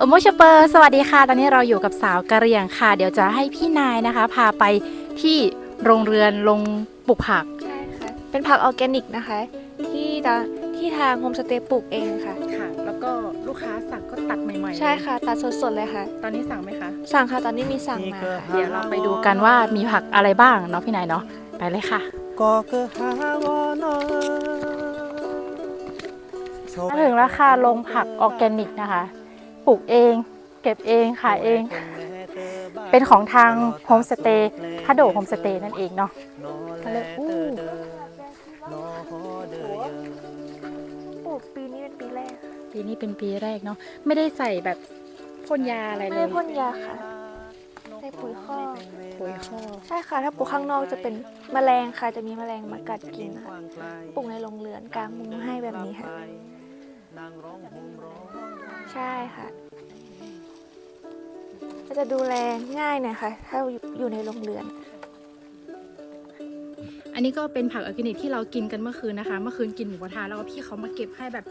เออโมชเปอร์สวัสดีค่ะ ตอนนี้เราอยู่กับสาวกะเหรี่ยงค่ะ เดี๋ยวจะให้พี่นายนะคะ พาไปที่โรงเรือนลงปลูกผัก ใช่ค่ะ เป็นผักออร์แกนิกนะคะ ที่ทางที่ทางโฮมสเตย์ปลูกเองค่ะ ค่ะ แล้วก็ลูกค้าสั่งก็ตัดใหม่ๆใช่ค่ะ ตัดสดๆเลยค่ะ ตอนนี้สั่งไหมคะ สั่งค่ะ ตอนนี้มีสั่งมาค่ะเดี๋ยวเราไปดูกันว่ามีผักอะไรบ้างเนาะพี่นายเนาะ ไปเลยค่ะก็คือหาวอนอมาถึงแล้วค่ะลงผักออร์แกนิกนะคะป ลูกเอง เก็บเองขายเอง เป็นของทางโฮมสเตย์พัดโดโฮมสเตย์นั่นเองเนาะก็เลยอู้ปลูกปีนี้เป็นปีแรก ปีนี้เป็นปีแรกเนาะไม่ได้ใส่แบบพ่นยาอะไรไม่เลได้ยพ่นยาค่ะใส่ปุ๋ยคอกปุ๋ยข้อกใช่ค่ะ ถ้าปลูกข้างนอกจะเป็นแมลงค่ะ จะมีแมลงมากัดกินค่ะปลูกในโรงเรือนกลางมุงให้แบบนี้ค่ะ ใช่ค่ะ ก็จะดูแลง่ายหน่อยค่ะ ถ้าอยู่ในโรงเรือน อันนี้ก็เป็นผักออร์แกนิกที่เรากินกันเมื่อคืนนะคะ เมื่อคืนกินหมูกระทะแล้วพี่เขามาเก็บให้แบบ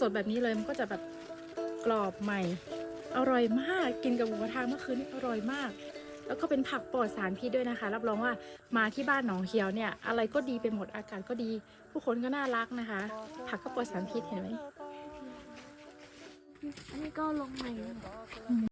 สดๆแบบนี้เลย มันก็จะแบบกรอบใหม่ อร่อยมาก กินกับหมูกระทะเมื่อคืนนี่อร่อยมาก แล้วก็เป็นผักปลอดสารพิษด้วยนะคะ รับรองว่ามาที่บ้านหนองเขียวเนี่ย อะไรก็ดีไปหมด อากาศก็ดี ผู้คนก็น่ารักนะคะ ผักก็ปลอดสารพิษเห็นไหม อันนี้ก็ลงใหม่